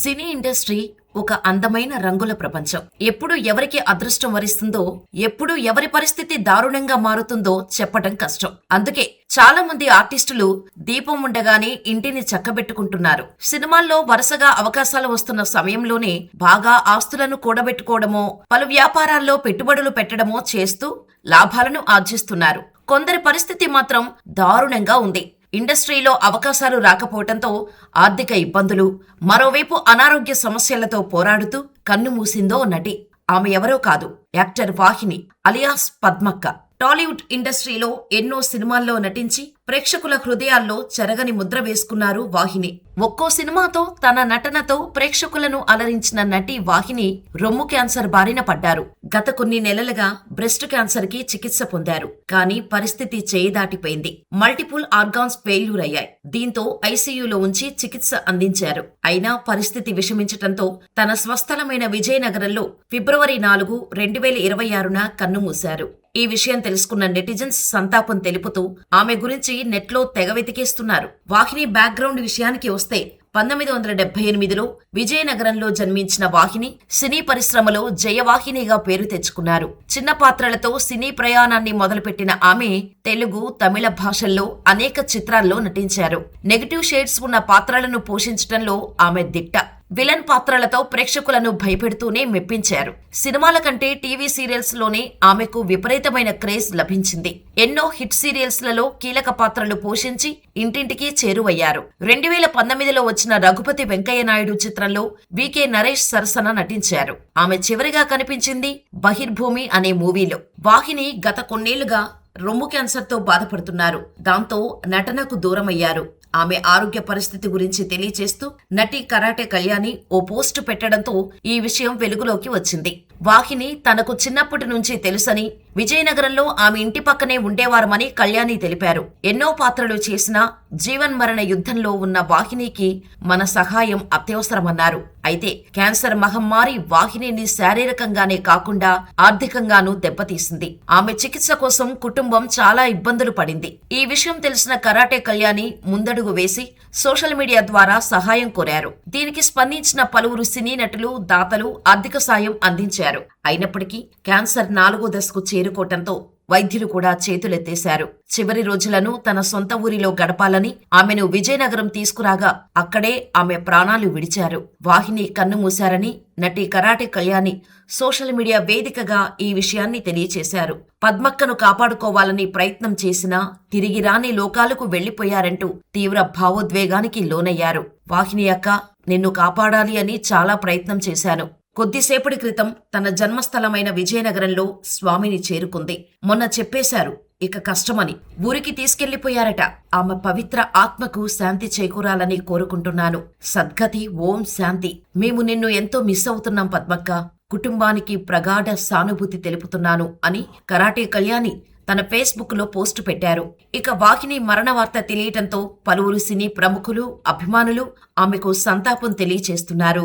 Cine industry ఒక అందమైన రంగుల ప్రపంచం. ఎప్పుడు ఎవరికి అదృష్టం వరిస్తుందో ఎప్పుడు ఎవరి పరిస్థితి దారుణంగా మారుతుందో చెప్పడం కష్టం. అందుకే చాలా మంది ఆర్టిస్టులు దీపం ఉండగానే ఇంటిని చక్కబెట్టుకుంటున్నారు. సినిమాల్లో వరుసగా అవకాశాలు వస్తున్న సమయంలోనే బాగా ఆస్తులను కూడబెట్టుకోవడమో పలు వ్యాపారాల్లో పెట్టుబడులు పెట్టడమో చేస్తూ లాభాలను ఆర్జిస్తున్నారు. కొందరి పరిస్థితి మాత్రం దారుణంగా ఉంది. ఇండస్ట్రీలో అవకాశాలు రాకపోవడంతో ఆర్థిక ఇబ్బందులు మరోవైపు అనారోగ్య సమస్యలతో పోరాడుతూ కన్ను మూసిందో నటి. ఆమె ఎవరో కాదు యాక్టర్ వాహిని అలియాస్ పద్మక్క. టాలీవుడ్ ఇండస్ట్రీలో ఎన్నో సినిమాల్లో నటించి ప్రేక్షకుల హృదయాల్లో చెరగని ముద్ర వేసుకున్నారు వాహిని. ఒక్కో సినిమాతో తన నటనతో ప్రేక్షకులను అలరించిన నటి వాహిని రొమ్ము క్యాన్సర్ బారిన పడ్డారు. గత కొన్ని నెలలుగా బ్రెస్ట్ క్యాన్సర్కి చికిత్స పొందారు కానీ పరిస్థితి చేయదాటిపోయింది. మల్టిపుల్ ఆర్గాన్స్ ఫెయిల్యూర్ అయ్యాయి దీంతో ఐసీయూలో ఉంచి చికిత్స అందించారు. అయినా పరిస్థితి విషమించటంతో తన స్వస్థలమైన విజయనగరంలో ఫిబ్రవరి నాలుగు రెండు వేల ఇరవై ఆరున కన్నుమూశారు ఈ విషయం తెలుసుకున్న నెటిజన్స్ సంతాపం తెలుపుతూ ఆమె గురించి నెట్లో తెగ వెతికేస్తున్నారు. వాహిని బ్యాక్గ్రౌండ్ విషయానికి వస్తే పంతొమ్మిది వందల డెబ్బై ఎనిమిదిలో విజయనగరంలో జన్మించిన వాహిని సినీ పరిశ్రమలో జయవాహినిగా పేరు తెచ్చుకున్నారు. చిన్న పాత్రలతో సినీ ప్రయాణాన్ని మొదలుపెట్టిన ఆమె తెలుగు తమిళ భాషల్లో అనేక చిత్రాల్లో నటించారు. నెగటివ్ షేడ్స్ ఉన్న పాత్రలను పోషించడంలో ఆమె దిట్ట. విలన్ పాత్రలతో ప్రేక్షకులను భయపెడుతూనే మెప్పించారు. సినిమాల కంటే టీవీ సీరియల్స్లోనే ఆమెకు విపరీతమైన క్రేజ్ లభించింది. ఎన్నో హిట్ సీరియల్స్లలో కీలక పాత్రలు పోషించి ఇంటింటికి చేరువయ్యారు. రెండు వేల పంతొమ్మిదిలో వచ్చిన రఘుపతి వెంకయ్య నాయుడు చిత్రంలో వికే నరేష్ సరసన నటించారు. ఆమె చివరిగా కనిపించింది బహిర్భూమి అనే మూవీలో. వాహిని గత కొన్నేళ్ళుగా రొమ్ము క్యాన్సర్తో బాధపడుతున్నారు. దాంతో నటనకు దూరమయ్యారు. ఆమె ఆరోగ్య పరిస్థితి గురించి తెలియచేస్తూ నటి కరాటే కళ్యాణి ఓ పోస్ట్ పెట్టడంతో ఈ విషయం వెలుగులోకి వచ్చింది. వాహిని తనకు చిన్నప్పటి నుంచి తెలుసని విజయనగరంలో ఆమె ఇంటి పక్కనే ఉండేవారమని కళ్యాణి తెలిపారు. ఎన్నో పాత్రలు చేసినా జీవన్మరణ యుద్ధంలో ఉన్న వాహినికి మన సహాయం అత్యవసరమన్నారు. అయితే క్యాన్సర్ మహమ్మారి వాహినిని శారీరకంగానే కాకుండా ఆర్థికంగానూ దెబ్బతీసింది. ఆమె చికిత్స కోసం కుటుంబం చాలా ఇబ్బందులు పడింది. ఈ విషయం తెలిసిన కరాటే కళ్యాణి ముందడుగు వేసి సోషల్ మీడియా ద్వారా సహాయం కోరారు. దీనికి స్పందించిన పలువురు సినీ నటులు దాతలు ఆర్థిక సాయం అందించారు. అయినప్పటికీ క్యాన్సర్ నాలుగో దశకు చేరుకోవటంతో వైద్యులు కూడా చేతులెత్తేశారు. చివరి రోజులను తన సొంత ఊరిలో గడపాలని ఆమెను విజయనగరం తీసుకురాగా అక్కడే ఆమె ప్రాణాలు విడిచారు. వాహిని కన్ను మూశారని నటి కరాటే కళ్యాణి సోషల్ మీడియా వేదికగా ఈ విషయాన్ని తెలియచేశారు. పద్మక్కను కాపాడుకోవాలని ప్రయత్నం చేసినా తిరిగి రాని లోకాలకు వెళ్ళిపోయారంటూ తీవ్ర భావోద్వేగానికి లోనయ్యారు. వాహిని అక్క నిన్ను కాపాడాలి అని చాలా ప్రయత్నం చేశాను. కొద్దిసేపటి క్రితం తన జన్మస్థలమైన విజయనగరంలో స్వామిని చేరుకుంది. మొన్న చెప్పేశారు ఇక కష్టమని. ఊరికి తీసుకెళ్ళిపోయారట ఆమె పవిత్ర ఆత్మకు శాంతి చేకూరాలని కోరుకుంటున్నాను. సద్గతి ఓం శాంతి. మేము నిన్ను ఎంతో మిస్ అవుతున్నాం పద్మక్క. కుటుంబానికి ప్రగాఢ సానుభూతి తెలుపుతున్నాను అని కరాటే కళ్యాణి తన ఫేస్బుక్లో పోస్టు పెట్టారు. ఇక వాహిని మరణ వార్త తెలియటంతో పలువురు సినీ ప్రముఖులు అభిమానులు ఆమెకు సంతాపం తెలియచేస్తున్నారు.